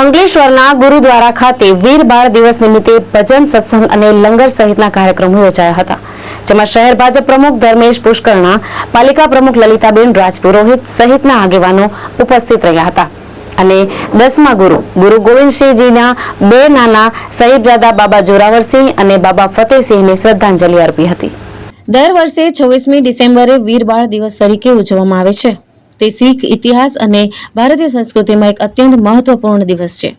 અંકલેશ્વરના ગુરુદ્વારા ખાતે વીર બાળ દિવસ નિમિત્તે ભજન સત્સંગ અને લંગર સહિતના કાર્યક્રમો યોજાયા હતા. જેમાં શહેર ભાજપ પ્રમુખ ધર્મેશ પુષ્કરણા પાલિકા પ્રમુખ લલિતાબેન રાજપુરોહિત સહિતના આગેવાનો ઉપસ્થિત રહ્યા હતા. અને દસમા ગુરુ ગુરુ ગોવિંદસિંહજીના બે નાના સાહિબજાદા બાબા જોરાવરસિંહ અને બાબા ફતેહસિંહને શ્રદ્ધાંજલિ અર્પી હતી. દર વર્ષે છવ્વીસમી ડિસેમ્બરે વીર બાળ દિવસ તરીકે ઉજવવામાં આવે છે. તે શીખ, ઇતિહાસ અને ભારતીય સંસ્કૃતિમાં એક અત્યંત મહત્વપૂર્ણ દિવસ છે.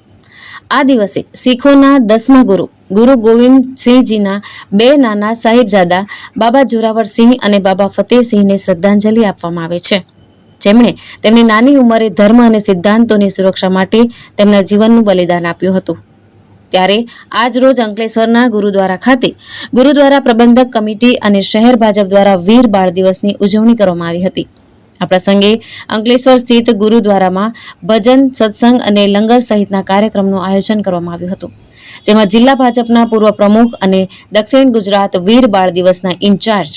આ દિવસે શીખોના દસમા ગુરુ ગુરુ ગોવિંદસિંહજીના બે નાના સાહિબજાદા, બાબા જોરાવરસિંહ અને બાબા ફતેહસિંહને શ્રદ્ધાંજલિ આપવામાં આવે છે. જેમણે તેમની નાની ઉંમરે ધર્મ અને સિદ્ધાંતોની સુરક્ષા માટે તેમના જીવનનું બલિદાન આપ્યું હતું. ત્યારે આજ રોજ અંકલેશ્વરના ગુરુદ્વારા ખાતે ગુરુદ્વારા પ્રબંધક કમિટી અને શહેર ભાજપ દ્વારા વીર બાળ દિવસની ઉજવણી કરવામાં આવી હતી. આ પ્રસંગે અંકલેશ્વર સ્થિત ગુરુદ્વારામાં ભજન, સત્સંગ અને લંગર સહિતના કાર્યક્રમનું આયોજન કરવામાં આવ્યું હતું. જેમાં જિલ્લા ભાજપના પૂર્વ પ્રમુખ અને દક્ષિણ ગુજરાત વીર બાળ દિવસના ઇન્ચાર્જ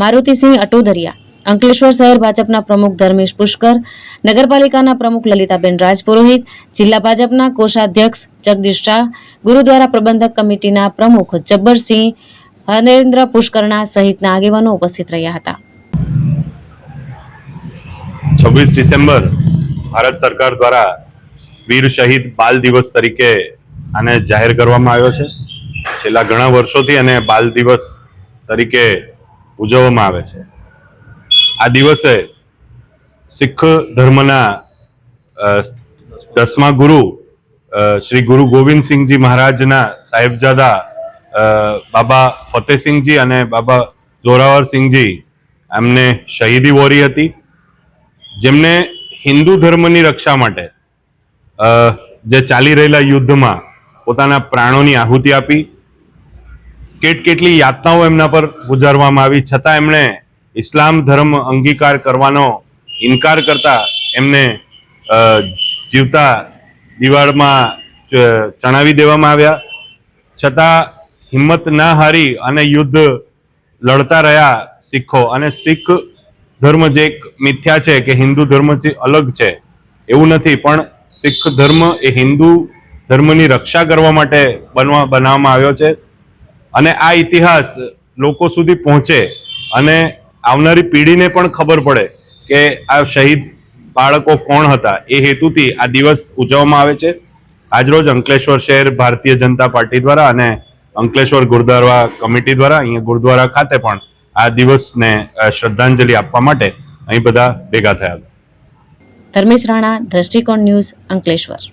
મારુતિસિંહ અટોદરિયા, અંકલેશ્વર શહેર ભાજપના પ્રમુખ ધર્મેશ પુષ્કર, નગરપાલિકાના પ્રમુખ લલિતાબેન રાજપુરોહિત, જિલ્લા ભાજપના કોષાધ્યક્ષ જગદીશ શાહ, ગુરુદ્વારા પ્રબંધક કમિટીના પ્રમુખ જબ્બરસિંહ, હરેન્દ્ર પુષ્કરણા સહિતના આગેવાનો ઉપસ્થિત રહ્યા હતા. છવ્વીસ ડિસેમ્બર ભારત સરકાર દ્વારા વીર શહીદ બાલ દિવસ તરીકે આને જાહેર કરવામાં આવ્યો છે. છેલ્લા ઘણા વર્ષોથી અને બાલ દિવસ તરીકે ઉજવવામાં આવે છે. આ દિવસે શીખ ધર્મના દસમા ગુરુ શ્રી ગુરુ ગોવિંદસિંહજી મહારાજના સાહેબજાદા બાબા ફતેહસિંહજી અને બાબા જોરાવરસિંહજી એમને શહીદી વોરી હતી. જેમને હિન્દુ ધર્મની રક્ષા માટે જે ચાલી રહેલા યુદ્ધમાં પોતાના પ્રાણોની આહુતિ આપી, કેટ કેટલી યાતનાઓ એમના પર ગુજારવામાં આવી, છતાં એમણે ઇસ્લામ ધર્મ અંગીકાર કરવાનો ઇનકાર કરતા એમને જીવતા દિવાળમાં ચણાવી દેવામાં આવ્યા. છતાં હિંમત ના હારી અને યુદ્ધ લડતા રહ્યા શીખો અને શીખ ધર્મ જે એક મિથ્યા છે કે હિન્દુ ધર્મથી અલગ છે, એવું નથી, પણ શીખ ધર્મ એ હિન્દુ ધર્મની રક્ષા કરવા માટે બનવા, બનાવવામાં આવ્યો છે. અને આ ઇતિહાસ લોકો સુધી પહોંચે અને આવનારી પેઢીને પણ ખબર પડે કે આ શહીદ બાળકો કોણ હતા, એ હેતુથી આ દિવસ ઉજવવામાં આવે છે. આજરોજ અંકલેશ્વર શહેર ભારતીય જનતા પાર્ટી દ્વારા અને અંકલેશ્વર ગુરુદ્વારા કમિટી દ્વારા અહીંયા ગુરુદ્વારા ખાતે પણ આ દિવસને શ્રદ્ધાંજલિ આપવા માટે અહીં બધા ભેગા થયા હતા. ધર્મેશ રાણા, દ્રષ્ટિકોણ ન્યૂઝ અંકલેશ્વર.